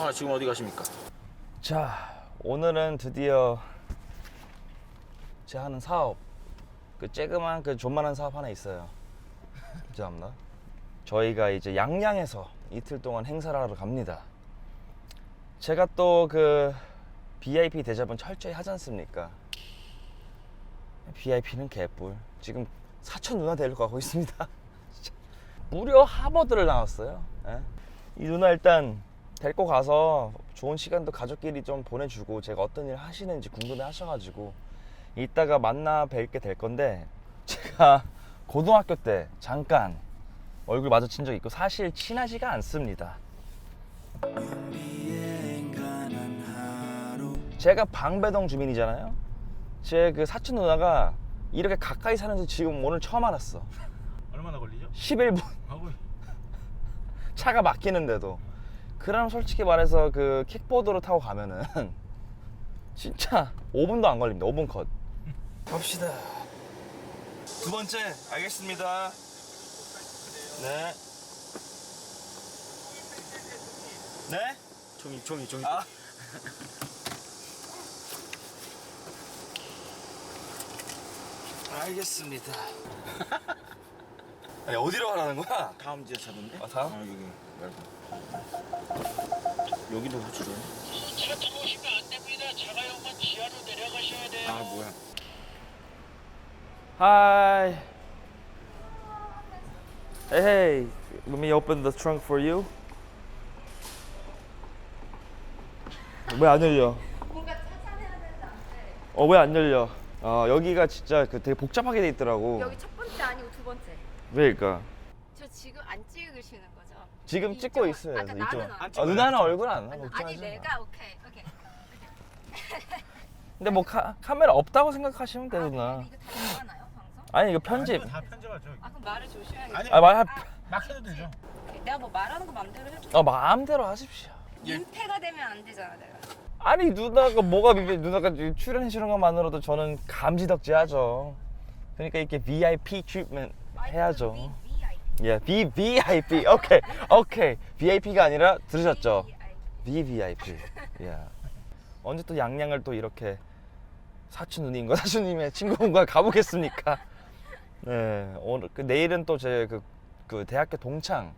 아 지금 어디 가십니까? 자, 오늘은 드디어 제가 하는 사업, 그 쬐그만 그 존만한 사업 하나 있어요. 죄송합니다. 저희가 이제 양양에서 이틀 동안 행사를 하러 갑니다. 제가 또 그 VIP 대접은 철저히 하지 않습니까? VIP는 개뿔. 지금 사촌 누나 데리고 가고 있습니다. 무려 하버드를 나왔어요. 예? 이 누나 일단 데리고 가서 좋은 시간도 가족끼리 좀 보내주고 제가 어떤 일 하시는지 궁금해 하셔가지고 이따가 만나 뵐게 될 건데 제가 고등학교 때 잠깐 얼굴 마주친 적 있고 사실 친하지가 않습니다. 제가 방배동 주민이잖아요. 제 그 사촌 누나가 이렇게 가까이 사는지 지금 오늘 처음 알았어. 얼마나 걸리죠? 11분 아우 차가 막히는데도. 그럼 솔직히 말해서 그 킥보드로 타고 가면은 진짜 5분도 안 걸립니다. 5분 컷. 갑시다. 두 번째 알겠습니다. 네. 네? 종이 종이 종이. 아. 알겠습니다. 아니 어디로 가라는 거야? 다음 지하차던데? 아, 다음? 아 여기 말고. 여기도 호출을. 차 들어오시면 안 됩니다. 자가용은 지하로 내려가셔야 돼요. 아 뭐야? Hi. Hey, hey, let me open the trunk for you. 왜 안 열려? 뭔가 찾아내야 되는데 안 돼. 어, 왜 안 열려? 어, 여기가 진짜 그 되게 복잡하게 돼 있더라고. 여기 첫 번째 아니고 두 번째. 왜일까? 저 지금 안 찍으시는 거죠? 지금 이쪽. 찍고 있어요. 아까 이쪽. 나는 안안 찍어. 아, 누나는 얼굴 안 나. 아니, 걱정하지 아니 마. 내가 오케이 오케이. 근데 뭐 카, 카메라 없다고 생각하시면 돼, 아, 누나. 이거 다 나가나요 방송? 아니 이거 편집. 다 편집하죠. 아 그럼 말을 조심해야겠다. 아니 아, 말, 막 해도 되죠. 오케이. 내가 뭐 말하는 거 맘대로 해도 어, 마음대로 하십시오. 민폐가 되면 안 되잖아 내가. 아니 누나가 뭐가 비비 누나가 지금 출연해 주는 것만으로도 저는 감지덕지하죠. 그러니까 이렇게 VIP 트리트먼트 해야죠. V- VIP. 예, V VIP. 오케이, 오케이. VIP가 아니라 들으셨죠? VIP. VVIP. 예. 언제 또 양양을 또 이렇게 사촌 누님과 사촌님의 친구분과 가보겠습니까? 네, 오늘 그 내일은 또 제그 그 대학교 동창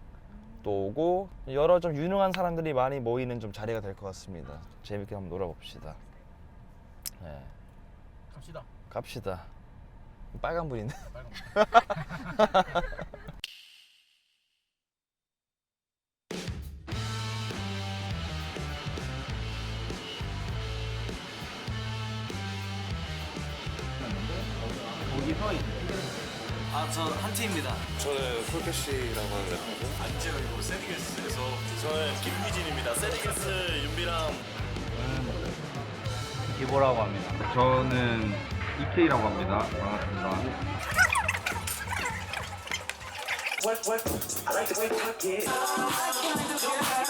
또 오고 여러 좀 유능한 사람들이 많이 모이는 좀 자리가 될 것 같습니다. 재밌게 한번 놀아봅시다. 네, 갑시다. 갑시다. 빨간 불인데. 빨간. 아, 저 한티입니다. 저는 콜캐시라고 하는 래퍼고 안녕하세요. 이거 세디게스에서 저는 김휘진입니다. 세디게스 윤비랑 기보라고 합니다. 저는 EK라고 합니다. 반갑습니다. What, what? I like the way you talk it.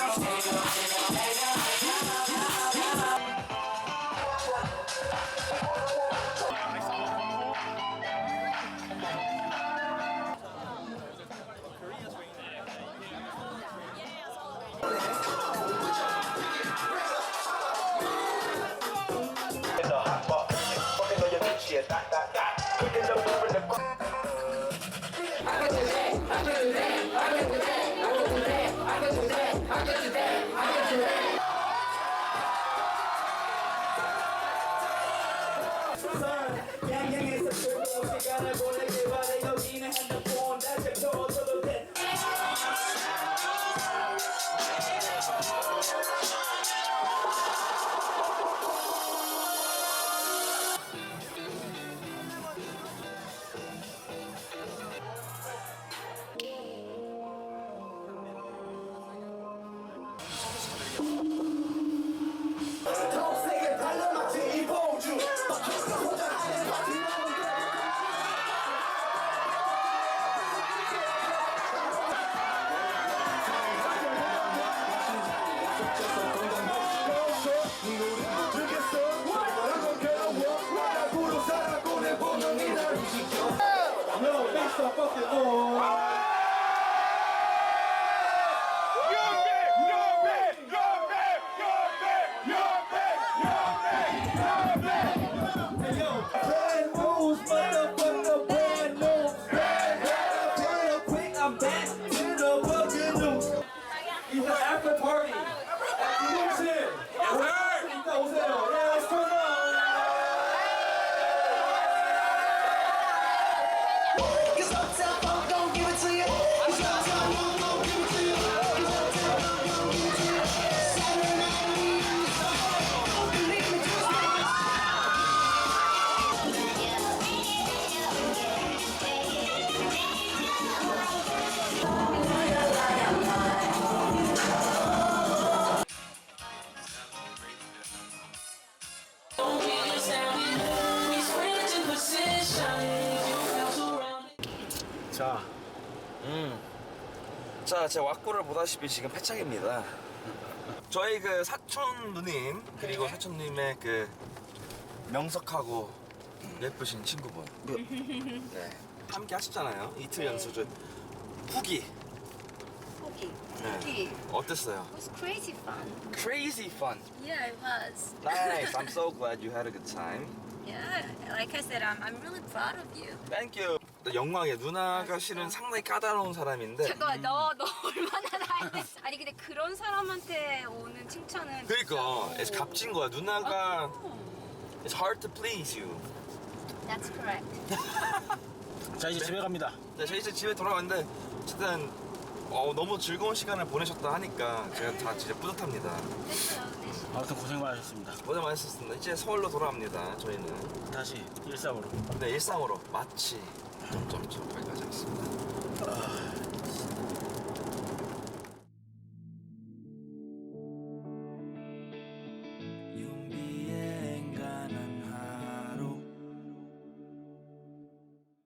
that, that. Nossa, você 자, 제 왁구를 보다시피 지금 패착입니다. 저희 그 사촌 누님 그리고 사촌 누님의 그 명석하고 예쁘신 친구분. 네. 함께 하셨잖아요. 이틀 네. 연수전 후기 포기. 네. 포기. 어땠어요? It was crazy fun. Crazy fun. Yeah, it was. Nice. I'm so glad you had a good time. Yeah, like I said, I'm, I'm really proud of you. Thank you. 영광이에요. 누나가 실은 상당히 까다로운 사람인데. 잠깐만, 너, 너 얼마나 나이스. 아니, 근데 그런 사람한테 오는 칭찬은. 그러니까 진짜, 오. 값진 거야. 누나가 오, It's hard to please you. That's correct. 자 이제 집에 갑니다. 네, 저희 이제 집에 돌아왔는데 어쨌든 어, 너무 즐거운 시간을 보내셨다 하니까 제가 다 진짜 뿌듯합니다. 됐어요, 됐어. 아무튼 고생 많으셨습니다. 고생 많으셨습니다. 이제 서울로 돌아갑니다. 저희는 다시 일상으로. 네 일상으로 마치 점점점 빨리 가자.